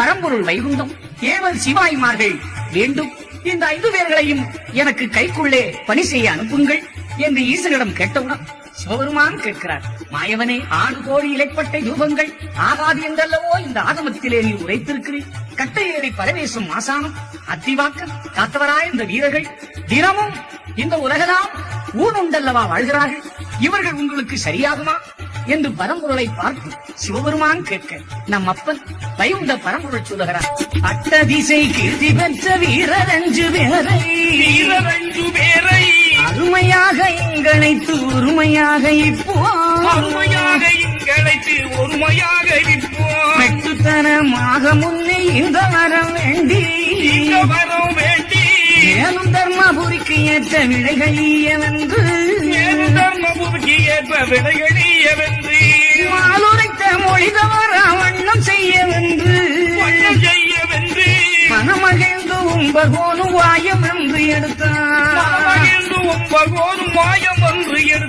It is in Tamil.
பரம்பொருள் வைகுந்தம் ஏவல் சிவாய்மார்கள் வேண்டும். இந்த ஐந்து பேர்களையும் எனக்கு கைக்குள்ளே பணி செய்ய அனுப்புங்கள் என்று ஈசனிடம் கேட்டவுடன் சிவபெருமான் கேட்கிறார். மாயவனே ஆடு கோடி இலைப்பட்டை யூபங்கள் ஆகாது என்றல்லவோ இந்த ஆகமத்திலே நீ உரைத்திருக்கிறீர். கட்டையேறி ஏறி பரவேசும் மாசானம் அத்திவாக்க காத்தவராய் இந்த வீரர்கள் தினமும் இந்த உலகலாம் ஊனுண்டல்லவா வாழ்கிறார்கள். இவர்கள் உங்களுக்கு சரியாகுமா? என்று பரம்பொருளை பார்த்து சிவபெருமான் கேட்க நம் அப்பன் வைகுண்ட பரம்பொருள் சொல்லுகிறார். அட்ட திசை கீர்த்தி பெற்ற வீரரஞ்சு பேரை வீரரஞ்சு பேரை அருமையாக எங்களைத்து உரிமையாக இப்போ அருமையாக இங்கழைத்து ஒருமையாக இருப்போம் மெட்டுத்தனமாக முன்னே இந்த வரம் வேண்டி. வரம் வேண்டி. மேலும் தர்மபுரிக்கு ஏற்ற விடைகளீயவென்று ஏறு தர்மபுரிக்கு ஏற்ப விடைகளிய செய்யவென்று வண்ணம் செய்ய வென்று மனமகிழ்ந்து உம்பகோனும் வாயம் என்று எடுத்தான் மகிழ்ந்து உம்பகோரும் மாயம் ஒன்று எடுத்தான்